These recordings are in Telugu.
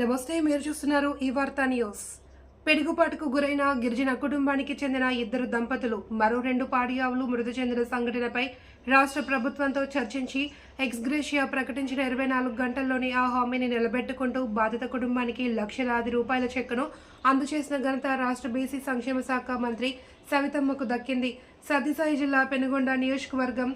నమస్తే మీరు చూస్తున్నారు ఈ వార్తా న్యూస్. పెడుగుపాటుకు గురైన గిరిజన కుటుంబానికి చెందిన ఇద్దరు దంపతులు మరో రెండు పాడి ఆవులు మృతి చెందిన సంఘటనపై రాష్ట్ర ప్రభుత్వంతో చర్చించి ఎక్స్గ్రేషియా ప్రకటించిన ఇరవై నాలుగు గంటల్లోనే ఆ హామీని నిలబెట్టుకుంటూ బాధిత కుటుంబానికి లక్షలాది రూపాయల చెక్కును అందజేసిన ఘనత రాష్ట్ర బీసీ సంక్షేమ శాఖ మంత్రి సవితమ్మకు దక్కింది. సత్యసాయి జిల్లా పెనుగొండ నియోజకవర్గం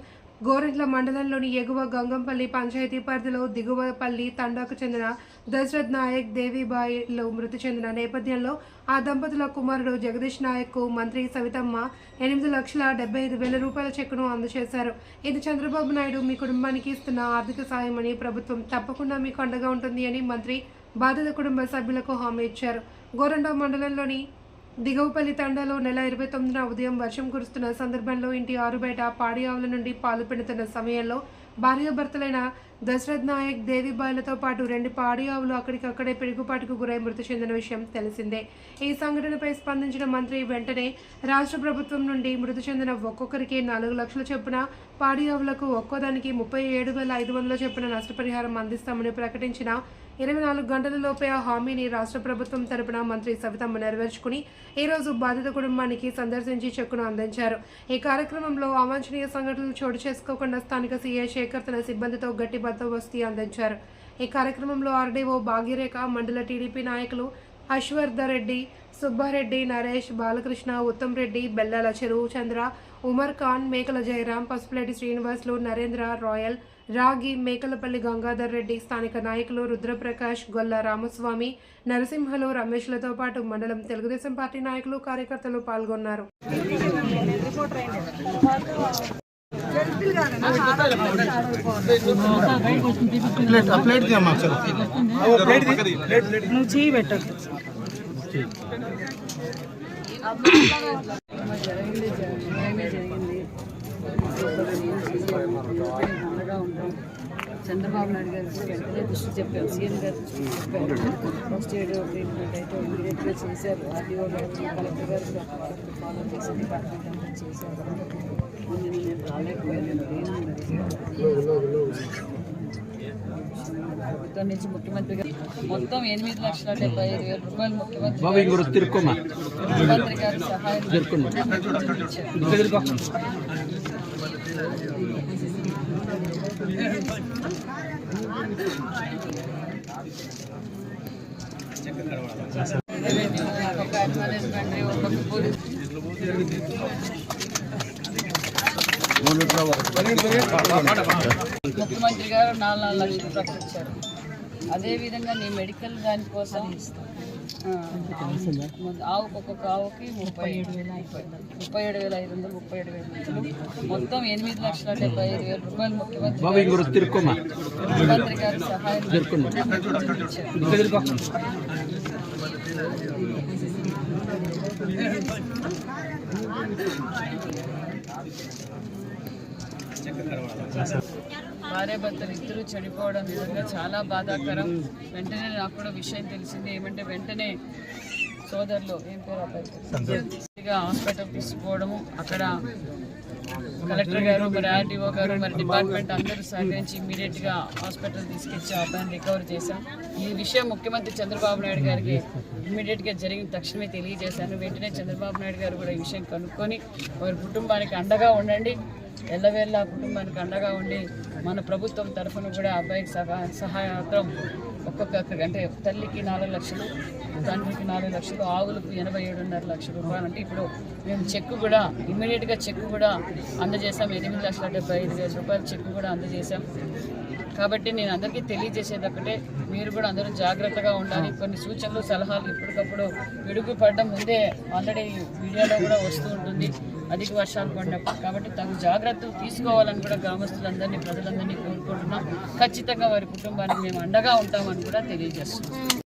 గోరెంట్ల మండలంలోని ఎగువ గంగంపల్లి పంచాయతీ పరిధిలో దిగువపల్లి తండాకు చెందిన దశరథ్ నాయక్ దేవిబాయిలో మృతి చెందిన నేపథ్యంలో ఆ దంపతుల కుమారుడు జగదీష్ నాయక్కు మంత్రి సవితమ్మ ఎనిమిది లక్షల డెబ్బై ఐదు వేల రూపాయల చెక్కును అందజేశారు. ఇది చంద్రబాబు నాయుడు మీ కుటుంబానికి ఇస్తున్న ఆర్థిక సాయమని ప్రభుత్వం తప్పకుండా మీకు అండగా ఉంటుంది అని మంత్రి బాధిత కుటుంబ సభ్యులకు హామీ ఇచ్చారు. గోరండ మండలంలోని దిగవపల్లి తండాలో నెల ఇరవై తొమ్మిదిన ఉదయం వర్షం కురుస్తున్న సందర్భంలో ఇంటి ఆరుబయట పాడి ఆవుల నుండి పాలు పిండుతున్న సమయంలో భార్యాభర్తలైన దశరథ్ నాయక్ దేవిబాయిలతో పాటు రెండు పాడి ఆవులు అక్కడికక్కడే పిడుగుపాటుకు గురై మృతి చెందిన విషయం తెలిసిందే. ఈ సంఘటనపై స్పందించిన మంత్రి వెంటనే రాష్ట్ర ప్రభుత్వం నుండి మృతి చెందిన ఒక్కొక్కరికి నాలుగు లక్షల చొప్పున పాడి ఆవులకు ఒక్కోదానికి ముప్పై ఏడు వేల ఐదు వందల చొప్పున నష్టపరిహారం అందిస్తామని ప్రకటించిన ఇరవై నాలుగు గంటలలోపే ఆ హామీని రాష్ట్ర ప్రభుత్వం తరపున మంత్రి సవితమ్మ నెరవేర్చుకుని ఈ రోజు బాధిత కుటుంబానికి సందర్శించి చెక్కును అందించారు. ఈ కార్యక్రమంలో అవాంఛనీయ సంఘటనలు చోటు చేసుకోకుండా స్థానిక సీఐ శేఖర్ తన సిబ్బందితో గట్టి బందోబస్తీ అందించారు. ఈ కార్యక్రమంలో ఆర్డీఓ భాగ్యరేఖ మండల టీడీపీ నాయకులు హర్షవర్ధన్ రెడ్డి సుబ్బారెడ్డి నరేష్ బాలకృష్ణ ఉత్తమ్ రెడ్డి బెల్లాల చెరువు చంద్ర ఉమర్ ఖాన్ మేకల జయరాం పసుపులేటి శ్రీనివాసులు నరేంద్ర రాయల్ రాగి మేకలపల్లి గంగాధర్ రెడ్డి స్థానిక నాయకులు రుద్రప్రకాష్ గొల్ల రామస్వామి నరసింహలు రమేష్లతో పాటు మండలం తెలుగుదేశం పార్టీ నాయకులు కార్యకర్తలు పాల్గొన్నారు. జరిగింది చంద్రబాబు నాయుడు గారు వెంటనే దృష్టి చెప్పారు. సీఎం గారు దృష్టి చెప్పారు. ఫస్ట్ ఎయిడ్ ట్రీట్మెంట్ అయితే ఇమీడియట్గా చేశారు. ఆర్డీఓ గారు కలెక్టర్ గారు కూడా ఫాలో చేసి డిపార్ట్మెంట్ అంతా చేశారు. ముందు నేను రాలేకపోయాను ప్రభుత్వం నుంచి ముఖ్యమంత్రి గారు మొత్తం ఎనిమిది లక్షల డెబ్బై ఐదు వేల రూపాయలు ముఖ్యమంత్రి గారి సహాయం ముఖ్యమంత్రి గారు నాలుగు నాలుగు లక్షలు ప్రకటించారు. అదేవిధంగా నీ మెడికల్ దానికోసం ఇస్తాను ఆవుకు ఒక్కొక్క ఆవుకి ముప్పై ఏడు వేల ముప్పై ఏడు వేల ఐదు వందలు ముప్పై ఏడు వేల లక్షలు మొత్తం ఎనిమిది లక్షల డెబ్బై ఐదు వేల రూపాయలు ముఖ్యమంత్రి ముఖ్యమంత్రి గారి సహాయం భార్య భర్తలు ఇద్దరు చనిపోవడం నిజంగా చాలా బాధాకరం. వెంటనే నాకు కూడా విషయం తెలిసింది. ఏమంటే వెంటనే సోదరులు ఏం పేరు అబ్బాయి హాస్పిటల్ తీసుకోవడము అక్కడ కలెక్టర్ గారు మరి ఆర్డీఓ గారు మరి డిపార్ట్మెంట్ అందరూ సహకరించి ఇమీడియట్గా హాస్పిటల్ తీసుకొచ్చి అబ్బాయిని రికవర్ చేశాం. ఈ విషయం ముఖ్యమంత్రి చంద్రబాబు నాయుడు గారికి ఇమీడియట్గా జరిగిన తక్షణమే తెలియజేశాను. వెంటనే చంద్రబాబు నాయుడు గారు కూడా ఈ విషయం కనుక్కొని వారి కుటుంబానికి అండగా ఉండండి. ఎల్లవేళ్ళ కుటుంబానికి అండగా ఉండి మన ప్రభుత్వం తరఫున కూడా అబ్బాయికి సహాయ సహాయార్థం ఒక్కొక్క అంటే తల్లికి నాలుగు లక్షలు తండ్రికి నాలుగు లక్షలు ఆవులకు ఎనభై ఏడున్నర లక్షల రూపాయలు. అంటే ఇప్పుడు మేము చెక్ కూడా ఇమ్మీడియట్గా చెక్ కూడా అందజేసాం ఎనిమిది లక్షల డెబ్బై ఐదు వేల రూపాయల చెక్ కూడా అందజేసాం కాబట్టి నేను అందరికీ తెలియజేసేది ఒకటే మీరు కూడా అందరూ జాగ్రత్తగా ఉండాలి. కొన్ని సూచనలు సలహాలు ఎప్పటికప్పుడు విడుగు పడడం ముందే ఆల్రెడీ మీడియాలో కూడా వస్తూ ఉంటుంది. అధిక వర్షాలు పడినప్పుడు. కాబట్టి తగు జాగ్రత్తలు తీసుకోవాలని కూడా గ్రామస్తులందరినీ ప్రజలందరినీ కోరుకుంటున్నాం. ఖచ్చితంగా వారి కుటుంబానికి మేము అండగా ఉంటామని కూడా తెలియజేస్తున్నాం.